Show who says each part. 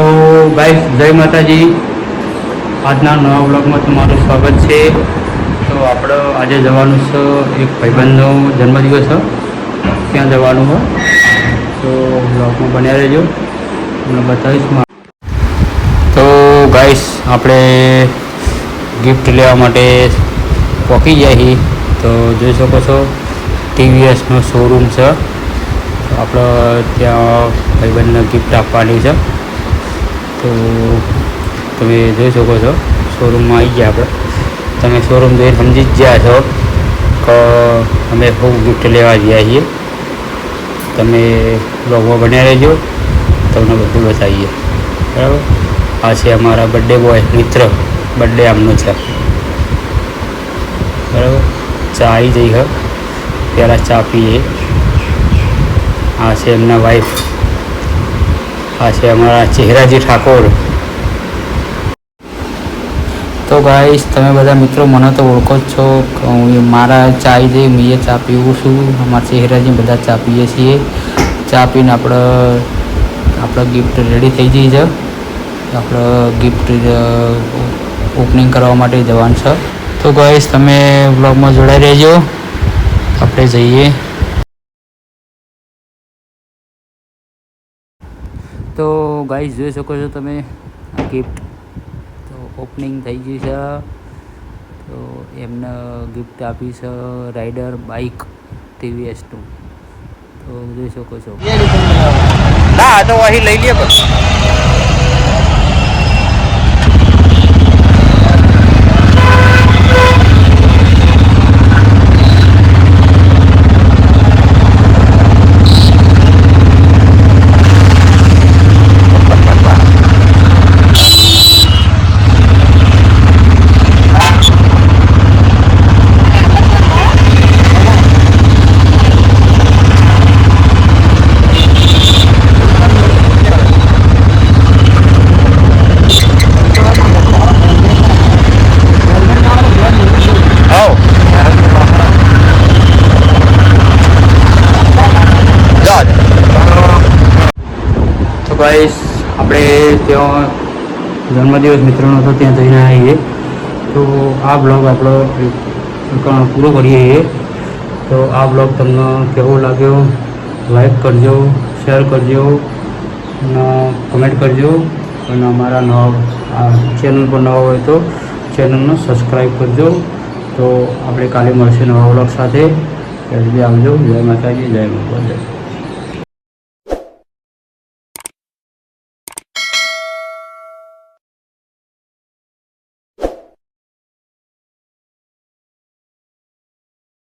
Speaker 1: જય માતાજી. આજના નવા બ્લોગમાં તમારું સ્વાગત છે. તો આપણે આજે જવાનું છે એક ભાઈબંધનો જન્મદિવસ છે. ત્યાં જવાનું હોય? તો બ્લોગમાં બન્યા રહેજો. તમને બતાવીશ તો ગાઈસ, આપણે ગિફ્ટ લેવા માટે પહોંચી ગયા તો જોઈ શકો છો, ટીવીએસનો શોરૂમ છે. તો આપણે ત્યાં ભાઈબંધને ગિફ્ટ આપવાની છે. તો તમે જોઈ શકો છો શોરૂમમાં આવી ગયા આપણે. તમે શોરૂમ જોઈને સમજી જ ગયા છો કે અમે બહુ ગિફ્ટ લેવા ગયા છીએ. તમે બ્લોગમાં બન્યા રહેજો, તમને બધું બતાવીએ. બરાબર? આ છે અમારા બર્થડે બોય મિત્ર. બર્થડે આમનો છે. બરાબર? ચા આવી જઈ હ. પહેલાં ચા પીએ. આ છે એમના વાઈફ આ છે અમારા ચહેરાજી ઠાકોર. તો ગાઈસ તમે બધા મિત્રો મને તો ઓળખો જ છો હું મારા ચાય જે મેં ચા પીવું છું. અમારા ચહેરાજી બધા ચા પીએ છીએ. ચા પીને આપણે આપણે ગિફ્ટ રેડી થઈ જઈ છે. આપણે ગિફ્ટ ઓપનિંગ કરવા માટે જવાનું છે. તો ગાઈશ તમે બ્લોગમાં જોડાઈ રહેજો. આપણે જઈએ. તો ગાઈઝ જોઈ શકો છો તમે ગિફ્ટ તો ઓપનિંગ થઈ ગઈ છે. તો એમને ગિફ્ટ આપી છે રાઈડર બાઇક ટીવીએસનું તો જોઈ શકો છો. ના તો અહીં લઈ લે તો ગાઈસ આપણે ત્યાં જન્મદિવસ મિત્રનો હતો, ત્યાં જઈને આવીએ. તો આ બ્લોગ આપણો પૂરો કરીએ તો આ બ્લોગ તમને કેવો લાગ્યો લાઈક કરજો શેર કરજો, અને કમેન્ટ કરજો. અને અમારા નવા ચેનલ પર નવા હોય તો ચેનલને સબસ્ક્રાઈબ કરજો. તો આપણે કાલે મળશે નવા બ્લોગ સાથે. સુધી આવજો. જય માતાજી, જય માતા